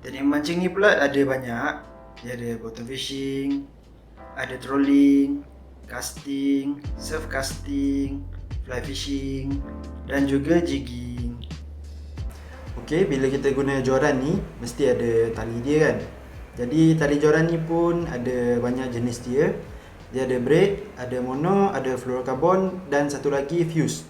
Teknik memancing ni pula ada banyak. Dia ada bottom fishing, ada trolling, casting, surf casting, fly fishing dan juga jigging. Okey, bila kita guna joran ni mesti ada tali dia kan. Jadi tali joran ni pun ada banyak jenis dia. Dia ada braid, ada mono, ada fluorocarbon dan satu lagi fuse.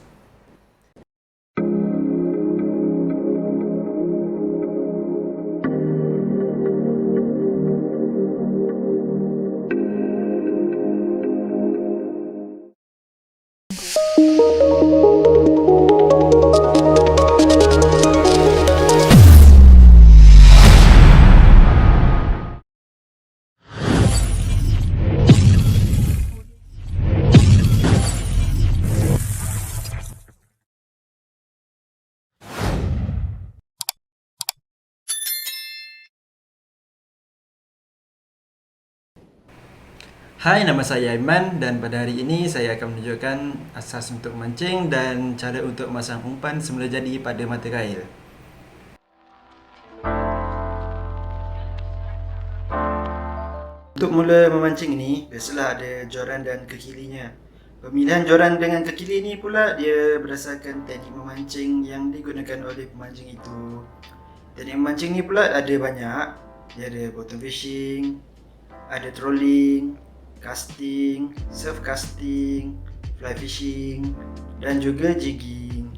Hai, nama saya Aiman dan pada hari ini saya akan menunjukkan asas untuk memancing dan cara untuk memasang umpan semula jadi pada mata kail. Untuk mula memancing ini, biasalah ada joran dan kekilinya. Pemilihan joran dengan kekili ni pula dia berdasarkan teknik memancing yang digunakan oleh pemancing itu. Teknik memancing ni pula ada banyak. Dia ada bottom fishing, ada trolling, casting, surf casting, fly fishing dan juga jigging.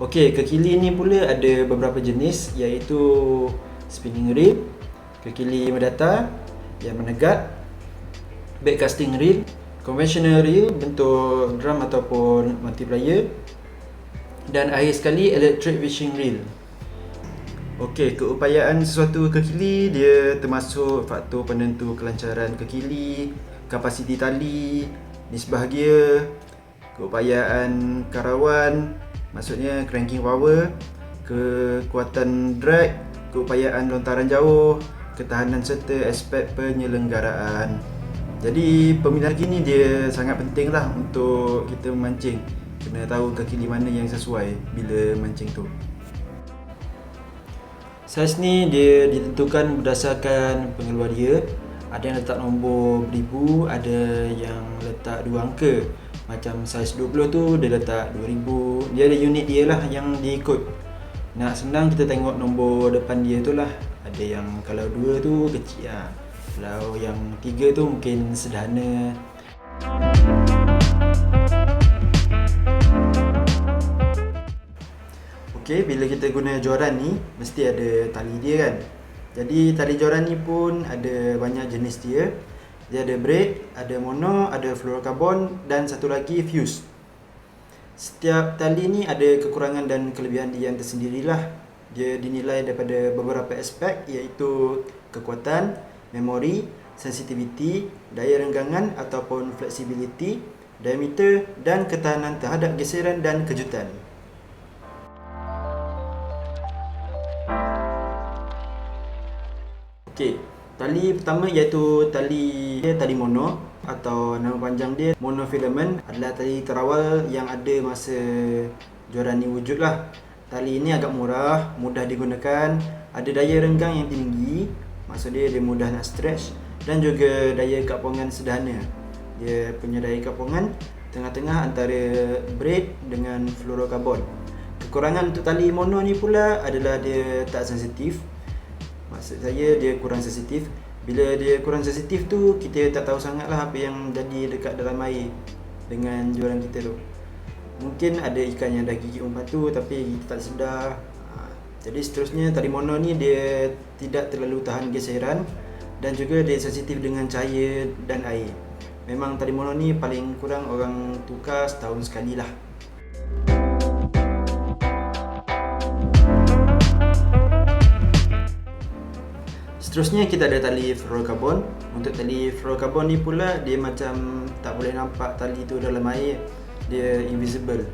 Okey, kekili ni pula ada beberapa jenis iaitu spinning reel, kekili mendata yang menegat, back casting reel, conventional reel bentuk drum ataupun multiplier dan akhir sekali electric fishing reel. Okey, keupayaan sesuatu kekili dia termasuk faktor penentu kelancaran kekili, kapasiti tali, nisbah gear, keupayaan karawan, maksudnya cranking power, kekuatan drag, keupayaan lontaran jauh, ketahanan serta aspek penyelenggaraan. Jadi pemilihan kini dia sangat penting lah untuk kita memancing. Kena tahu kekili mana yang sesuai bila mancing tu. Saiz ni dia ditentukan berdasarkan pengeluar dia. Ada yang letak nombor beribu, ada yang letak dua angka. Macam saiz 20 tu dia letak 2000. Dia ada unit dia lah yang diikut. Nak senang kita tengok nombor depan dia tu lah. Ada yang kalau dua tu kecil lah. Kalau yang tiga tu mungkin sederhana. Okey, bila kita guna joran ni mesti ada tali dia kan. Jadi tali joran ni pun ada banyak jenis dia. Dia ada braid, ada mono, ada fluorocarbon dan satu lagi fuse. Setiap tali ni ada kekurangan dan kelebihan dia yang tersendirilah. Dia dinilai daripada beberapa aspek iaitu kekuatan, memori, sensitivity, daya renggangan ataupun flexibility, diameter dan ketahanan terhadap geseran dan kejutan. Okey, tali pertama iaitu tali dia tali mono atau nama panjang dia monofilament adalah tali terawal yang ada masa joran ni wujud lah. Tali ini agak murah, mudah digunakan, ada daya renggang yang tinggi, maksud dia dia mudah nak stretch dan juga daya kapongan sederhana. Dia punya daya kapongan tengah-tengah antara braid dengan fluorocarbon. Kekurangan untuk tali mono ni pula adalah dia tak sensitif Maksud saya dia kurang sensitif. Bila dia kurang sensitif tu Kita tak tahu sangat lah apa yang jadi dekat dalam air Dengan jualan kita tu. Mungkin ada ikan yang dah gigit umpan tu Tapi kita tak sedar. Ha, Jadi seterusnya tali mono ni dia tidak terlalu tahan geseran Dan juga dia sensitif dengan cahaya dan air. Memang tali mono ni paling kurang orang tukar setahun sekali lah Seterusnya kita ada tali fluorocarbon. Untuk tali fluorocarbon ni pula dia macam tak boleh nampak tali tu dalam air. Dia invisible.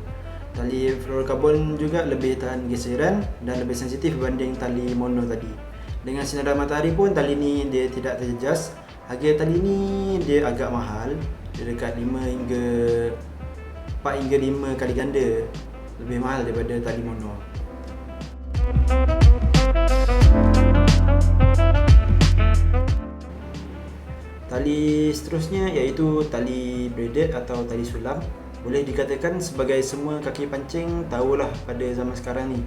Tali fluorocarbon juga lebih tahan geseran dan lebih sensitif berbanding tali mono tadi. Dengan sinar matahari pun tali ni dia tidak terjejas. Harga tali ni dia agak mahal. Dia dekat 5 hingga 4 hingga 5 kali ganda lebih mahal daripada tali mono. Tali seterusnya iaitu tali braided atau tali sulam. Boleh dikatakan sebagai semua kaki pancing tahulah pada zaman sekarang ni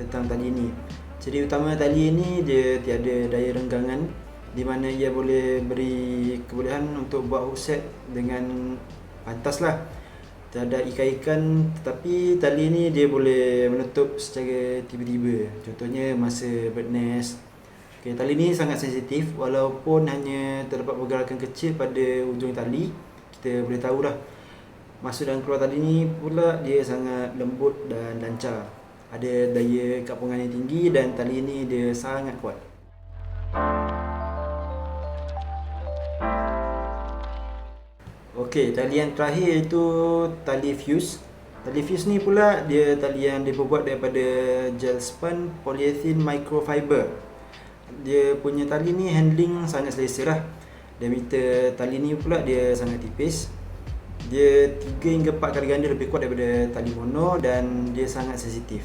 tentang tali ni. Ciri utama tali ini dia tiada daya renggangan di mana ia boleh beri kebolehan untuk buat hook dengan pantas lah tak ada ikan-ikan tetapi tali ni dia boleh menutup secara tiba-tiba contohnya masa bird nest okay, tali ni sangat sensitif walaupun hanya terdapat pergerakan kecil pada ujung tali kita boleh tahulah masuk dan keluar tali ni pula dia sangat lembut dan lancar ada daya kapungan yang tinggi dan tali ini dia sangat kuat. Okey, tali yang terakhir itu tali fuse. Tali fuse ni pula dia tali yang dibuat daripada gel spun polyethylene microfiber. Dia punya tali ni handling sangat selesa lah. Diameter tali ni pula dia sangat tipis. Dia 3 hingga 4 kali ganda lebih kuat daripada tali mono dan dia sangat sensitif.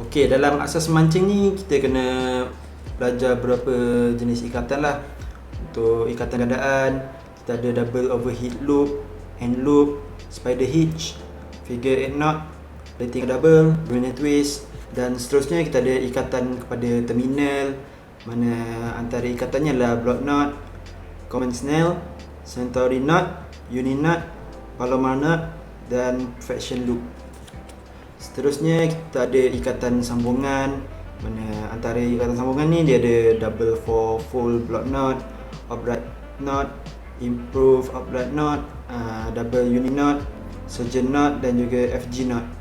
Okey, dalam asas mancing ni kita kena belajar beberapa jenis ikatan lah. Untuk ikatan gandaan, kita ada double overhead loop, hand loop, spider hitch, figure eight knot, letting double, brunette twist dan seterusnya kita ada ikatan kepada terminal mana antara ikatannya adalah block knot, common snail, centauri knot, uni knot, palomar knot dan fraction loop. Seterusnya kita ada ikatan sambungan mana antara ikatan sambungan ni dia ada double for full block knot, upright knot, improve upright knot, uh, double uni knot, knot dan juga FG knot.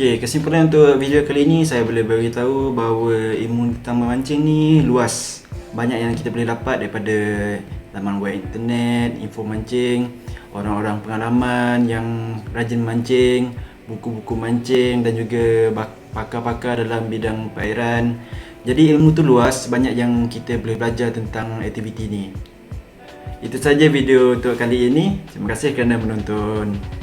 Okey, kesimpulan untuk video kali ini saya boleh beritahu bahawa ilmu tentang memancing ni luas. Banyak yang kita boleh dapat daripada laman web internet, info mancing, orang-orang pengalaman yang rajin mancing, buku-buku mancing dan juga pakar-pakar dalam bidang perairan. Jadi ilmu tu luas, banyak yang kita boleh belajar tentang aktiviti ni. Itu saja video untuk kali ini. Terima kasih kerana menonton.